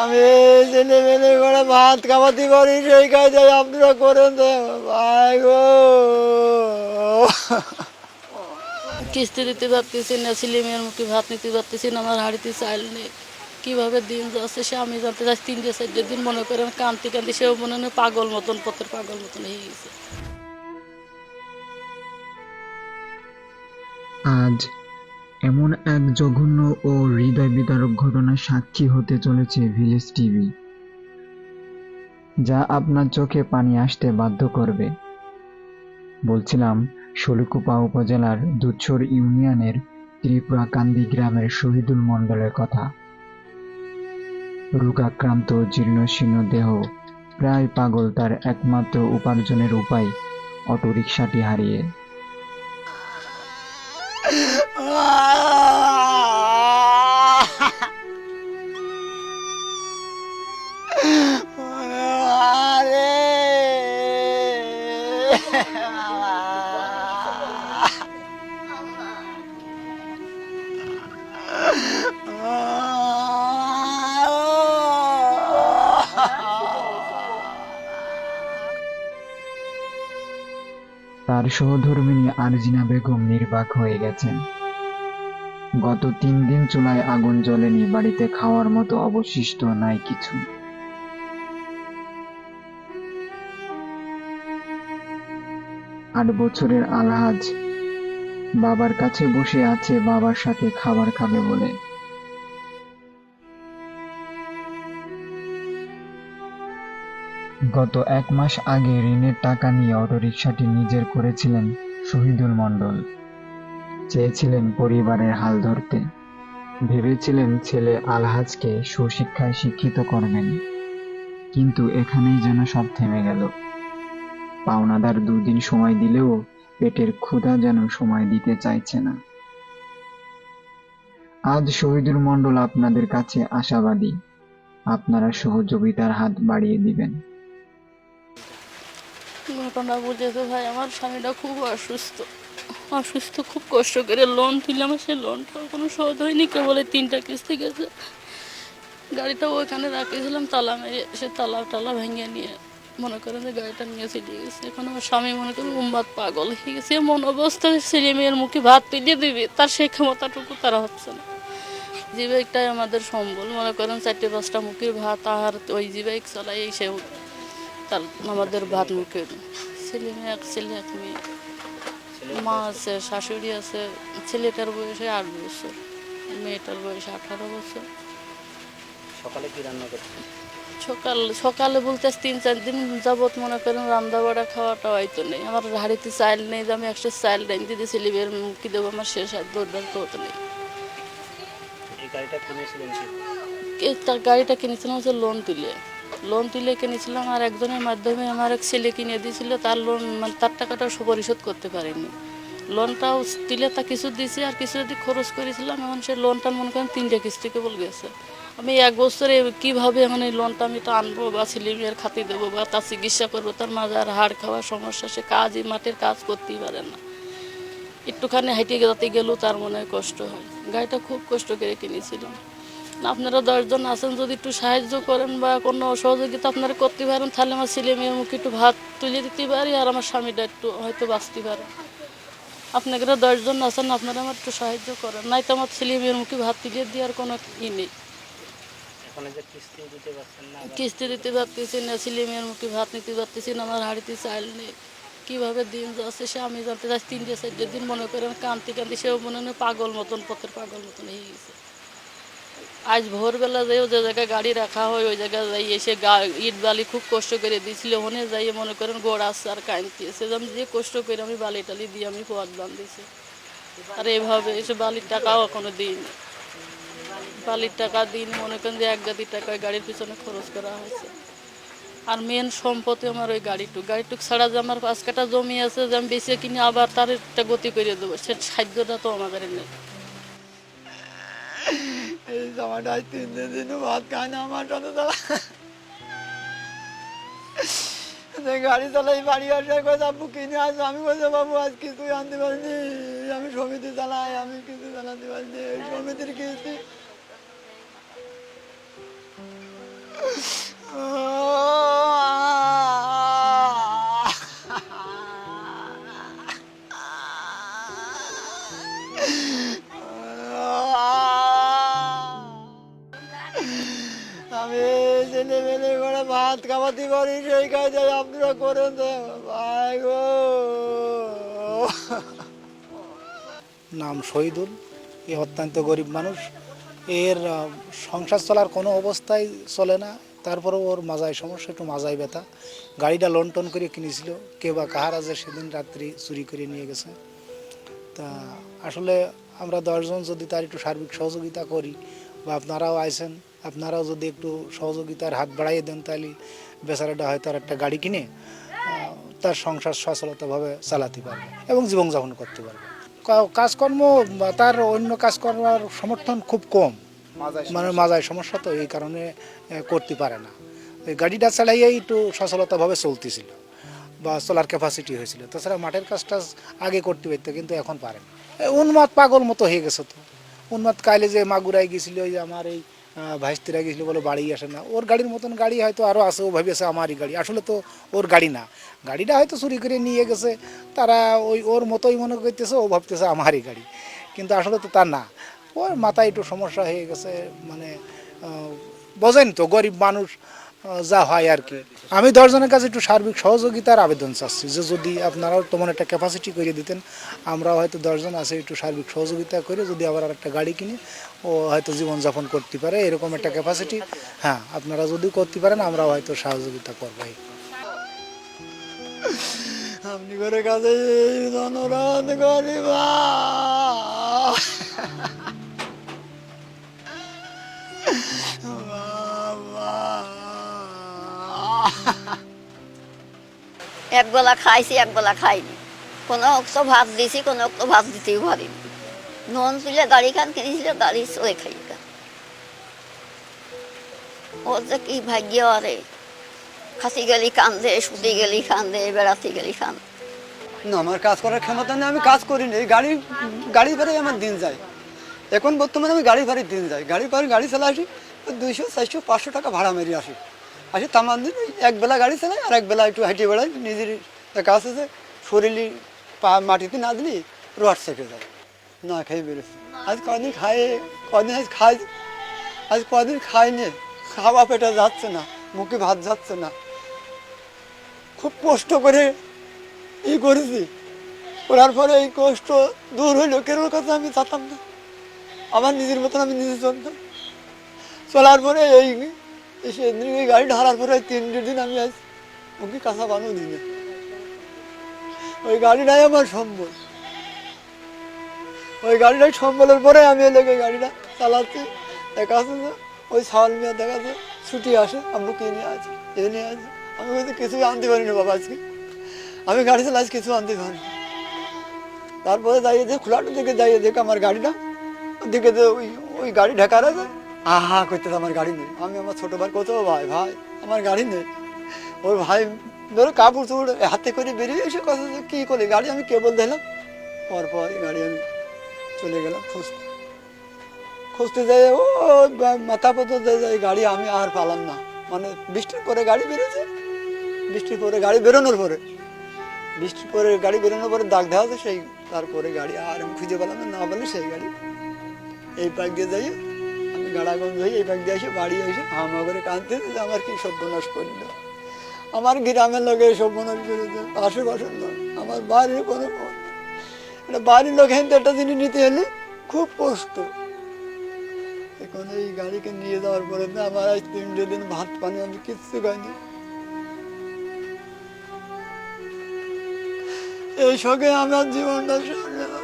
আমি ছেলে মেলে করে ভাত খাওয়াতে পারি সেই কাজে আপনারা করেন তো। ভাই গো। কিস্তি দিতে পারতেছি না ছেলে মেয়ের মুখে ভাত নিতে পারতেছি না আমার হাড়িতে চাইল নেই। কীভাবে দিন যাচ্ছে সে আমি জানতে চাই তিনটে চারটে দিন মনে করেন কান্তি কান্তি সেও মনে হয় পাগল মতন পথের পাগল মতন হয়ে গেছে। আজ এমন এক জঘন্য ও হৃদয় বিদারক ঘটনার সাক্ষী হতে চলেছে ভিলেজ টিভি, যা আপনার চোখে পানি আসতে বাধ্য করবে। বলছিলাম, শলুকুপা উপজেলার দুধছর ইউনিয়নের ত্রিপুরা কান্দি গ্রামের শহীদুল মণ্ডলের কথা। রোগাক্রান্ত জীর্ণশীর্ণ দেহ প্রায় পাগল তার একমাত্র উপার্জনের উপায়, অটোরিকশাটি হারিয়ে। তার সহধর্মিণী আরজিনা বেগম নির্বাক হয়ে গেছেন। গত তিন দিন চুলায় আগুন জ্বলেনি, বাড়িতে খাওয়ার মতো অবশিষ্ট নাই কিছু। আট বছরের আলহাজ। বাবার কাছে বসে আছে, বাবার সাথে খাবার খাবে বলে। গত এক মাস আগে ঋণের টাকা নিয়ে অটোরিকশাটি নিজের করেছিলেন শহীদুল মণ্ডল। চেয়েছিলেন পরিবারের হাল ধরতে। ভেবেছিলেন ছেলে আলহাজকে সুশিক্ষায় শিক্ষিত করবেন। কিন্তু এখানেই যেন সব থেমে গেল। পাওনাদার দুদিন সময় দিলেও পেটের ক্ষুধা যেন সময় দিতে চাইছে না। আজ শহীদুর মণ্ডল আপনাদের কাছে আশাবাদী। আপনারা সহযোগিতার হাত বাড়িয়ে দিবেন। ঘটনা বুঝেছে ভাই, আমার স্বামীটা খুব অসুস্থ। অসুস্থ, খুব কষ্ট করে লোন তুললাম সেই লোনটা কোনো শোধ হয়নি, কেবল তিনটা কিস্তি গেছে। গাড়িটা ওখানে রাখিয়েছিলাম, তালা মেরে সে তালা, টালা ভেঙে নিয়ে মনে করেন যে গাড়িটা নিয়ে চলে গেছে। এখন আমার স্বামী মনে করেন উম্মাদ পাগল হয়ে গেছে। এমন অবস্থায় ছেলে মেয়ের মুখে ভাত তুলে দিবে, তার সেই ক্ষমতাটুকু তারা হচ্ছে না। জীবিকটাই আমাদের সম্বল। মনে করেন চারটে, পাঁচটা মুখের ভাত, আর ওই জীবিক চালাই সে তার আমাদের ভাত মুখের। ছেলে মেয়ে এক, ছেলে এক মেয়ে। মা আছে শাশুড়ি আছে ছেলেটার বয়সে আট বছর মেয়েটার বয়স আঠারো বছর। সকালে কি রান্না করছেন? সকাল সকালে বলতে তিন চার দিন যাবত মনে করেন রান্না বাড়া খাওয়াটা হয়তো নেই। আমার হাড়িতে চাইল নেই যে আমি একশো চাইল ডাইন দিদি ছেলে মেয়ের মুখি দেবো আমার শেষ হাত দৌড় তো হতো নেই। এই গাড়িটা কি? তার গাড়িটা কিনেছিলাম হচ্ছে লোন তুলে। লোন তুলে কিনেছিলাম আর একজনের মাধ্যমে আমার এক ছেলে কিনে দিয়েছিল, তার লোন মানে তার টাকাটা সে পরিশোধ করতে পারেনি। লোনটাও তুলে তা কিছু দিয়েছি আর কিছু যদি খরচ করেছিলাম, এখন সে লোনটা মনে করেন তিনটে কিস্তি কেবল গেছে। আমি এক বছরে কীভাবে মানে লোনটা আমি তো আনব বা ছেলে মেয়ের খাতে দেবো বা তার চিকিৎসা করব, তার মাঝে আর হাড় খাওয়ার সমস্যা, সে কাজই মাঠের কাজ করতেই পারে না। একটুখানি হাইটে যেতে গেলেও তার মনে কষ্ট হয়। গাড়িটা খুব কষ্ট করে কিনেছিলাম। আপনারা দশজন আছেন যদি একটু সাহায্য করেন বা কোনো সহযোগিতা আপনারা করতে পারেন তাহলে আমার ছেলে মেয়ের মুখে একটু ভাত তুলে দিতে পারি আর আমার স্বামীটা একটু হয়তো বাঁচতে পারে। আপনারা দশজন আছেন আপনারা আমার একটু সাহায্য করেন। নাই তো আমার ছেলে মেয়ের মুখে ভাত তুলে দেওয়ার কোনো ই নেই। কিস্তি দিতে পারতেছি না ছেলে মেয়ের মুখে ভাত নিতে পারতেছি না আমার হাড়িতে চাইল নেই। কীভাবে দিন যাচ্ছে সে আমি জানতে চাই তিনটে চারটে দিন মনে করেন কান্তি কান্তি সেও মনে হয় পাগল মতন পথের পাগল মতন হয়ে গেছে। আজ ভোরবেলা যেও যে জায়গায় গাড়ি রাখা হয়, ওই জায়গায় যাই, এসে গা, ইট বালি খুব কষ্ট করে দিয়েছিল ওখানে যাই, মনে করেন গোড় আসছে আর কাঁদতে আমি যে কষ্ট করে আমি বালি টালি দিয়ে আমি পথ বান্ধিছি আর এভাবে এসে বালির টাকাও এখনও দিইনি। বালির টাকা দিন মনে করেন যে এক গাদি টাকা ওই গাড়ির পিছনে খরচ করা হয়েছে। আর মেন সম্পত্তি আমার ওই গাড়িটুক। গাড়িটুক ছাড়া যে আমার পাঁচ কাটা জমি আছে, যে আমি বেঁচে কিনে আবার তার একটা গতি করে দেবো। সে সাহায্যটা তো আমাদের নেই। এই জামাটা তিন দিন ভাত খায় না আমার সাথে তারা গাড়ি চালাই বাড়ি আসার কথা আপু কিনে আস। আমি বলছি, বাবু, আজ কিছুই আনতে পারিনি। আমি সমিতি চালাই, আমি কিছু চালাতে পারিনি। সমিতির কিস্তি। খাওয়াতে পারি সেই কাজে আপনারা করেন ভাই গো। নাম শহীদুল, এ অত্যন্ত গরিব মানুষ। এর সংসার চলার কোনো অবস্থায় চলে না। তারপরে ওর মাজায় সমস্যা, একটু মাজায় ব্যথা। গাড়িটা লন টন করে কিনেছিল। কে বা কাহার আছে সেদিন রাত্রি চুরি করে নিয়ে গেছে। তা আসলে আমরা দশজন যদি তার একটু সার্বিক সহযোগিতা করি বা আপনারাও আইসেন, আপনারাও যদি একটু সহযোগিতার হাত বাড়াইয়ে দেন তাহলে বেচারাটা হয়তো আর একটা গাড়ি কিনে তার সংসার সচলতাভাবে চালাতে পারবে এবং জীবনযাপন করতে পারবে। কাজকর্ম বা তার অন্য কাজ করার সমর্থন খুব কম। মানে মাজায় সমস্যা তো এই কারণে করতে পারে না। গাড়িটা চালাইয়াই একটু সচলতাভাবে চলতেছিল বা চলার ক্যাপাসিটি হয়েছিল। তাছাড়া মাঠের কাজটা আগে করতে পারতো কিন্তু এখন পারে না। উন্মাদ পাগল মতো হয়ে গেছে তো। উন্মাদ কাইলে যে মাগুরায় গেছিল ওই যে আমার এই ভাইস্তিরা গেছিল বলো বাড়ি আসে না। ওর গাড়ির মতন গাড়ি হয়তো আরও আছে, ও ভাবিয়েছে আমারই গাড়ি। আসলে তো ওর গাড়ি না। গাড়িটা হয়তো চুরি করে নিয়ে গেছে। তারা ওই ওর মতোই মনে করতেছে, ও ভাবতেছে আমারই গাড়ি। কিন্তু আসলে তো তা না। ওর মাথায় একটু সমস্যা হয়ে গেছে মানে বোঝেন তো গরিব মানুষ যা হয় আর কি। আমি দশজনের কাছে একটু সার্বিক সহযোগিতার আবেদন চাচ্ছি যে যদি আপনারাও তেমন একটা ক্যাপাসিটি করে দিতেন, আমরাও হয়তো দশজন আছে একটু সার্বিক সহযোগিতা করে যদি আবার আর একটা গাড়ি কিনি, ও হয়তো জীবনযাপন করতে পারে, এরকম একটা ক্যাপাসিটি হ্যাঁ আপনারা যদি করতে পারেন, আমরাও হয়তো সহযোগিতা করব। আপনি করে এই অনুরোধ করিবা একবেলা খাইছি, একবেলা খাইনি। কোনো অক্ত ভাত দিছি, কোনো অক্ত ভাত দিতেই পারিনি। নুন তুলে গাড়ি খান কিনেছিল গাড়ি চলে খাই খান। ওর যে কি ভাগ্য আরে খাসি গেলি কান্দে, সুতি গেলি কান্দে, বেড়াতে গেলি কান না, আমার কাজ করার ক্ষমতা নেই, আমি কাজ করি না এই গাড়ি গাড়ি ভাড়াই আমার দিন যায়। এখন বর্তমানে আমি গাড়ি ভাড়াই দিন যাই। গাড়ি ভাড়া গাড়ি চালাই আসি দুইশো, চারশো, পাঁচশো টাকা ভাড়া মেরে আসি। আসি তামান দিন ওই এক বেলা গাড়ি চালাই আর এক বেলা একটু হাঁটিয়ে বেড়াই, নিজের কাজ আছে শরীরে পা মাটিতে না দিলি রোয়াট সেকে যায়। না খেয়ে বেরোছি আজ কদিন খায়, কদিন আজ খাই, আজ কদিন খাইনি, খাওয়া পেটা যাচ্ছে না, মুখে ভাত যাচ্ছে না। খুব কষ্ট করে ই করেছি। করার পরে এই কষ্ট দূর হইল, কেরোর কথা আমি জানতাম না। আমার নিজের মতন আমি নিজে চলতাম। চলার পরে এই সেদিন এই গাড়ি ঢালার পরে তিন দিন আমি আজ মুখে কাঁচা বানো দিনে ওই গাড়িটাই আমার সম্বল। ওই গাড়িটাই সম্বলের পরে আমি এই লোকে গাড়িটা চালাচ্ছি দেখা যে ওই ছাওয়াল মেয়ে দেখা যাচ্ছে ছুটি আসে, আমরা কিনে আছে এ নিয়ে আছে। আমি বলছি, কিছুই আনতে পারিনি বাবা আজকে। আমি গাড়ি চালাই কিছু আনতে পারি তারপরে দাঁড়িয়ে যে খোলাটা দিকে দাঁড়িয়ে দেখ আমার গাড়িটা। ওদিকে যে ওই ওই গাড়ি ঢাকার আছে আহা করতে আমার গাড়ি নেই। আমি আমার ছোট ভাই কত ভাই ভাই আমার গাড়ি নেই। ওই ভাই ধরো কাপড় চোপড় হাতে করে বেরিয়ে এসে কথা কী করলি? গাড়ি আমি কেবল দিলাম পর পর গাড়ি আমি চলে গেলাম খুঁজতে। খুঁজতে যাই ও মাথা পথর যাই গাড়ি আমি আর পালাম না। মানে বৃষ্টির পরে গাড়ি বেরিয়েছে। বৃষ্টির পরে গাড়ি বেরোনোর পরে বৃষ্টির পরে গাড়ি বেরোনোর পরে দাগ দেওয়া সেই তারপরে গাড়ি আর আমি খুঁজে পেলাম না, বলে সেই গাড়ি। এই পাক দিয়ে যাই গাড়াগঞ্জ হয়ে এই দিয়ে এসে বাড়ি এসে হামা করে কাঁদতে যে আমার কি সর্বনাশ করল আমার গ্রামের লোকে সর্বনাশ করেছে আশেপাশের লোক, আমার বাড়ির কোনো। এটা বাড়ির লোক হেন একটা জিনিস নিতে হলে খুব কষ্ট এখন এই গাড়িকে নিয়ে যাওয়ার পরে আমার আজ তিনটে দিন ভাত পানি আমি কিচ্ছু খাইনি এই শোকে আমার জীবনটা গেল।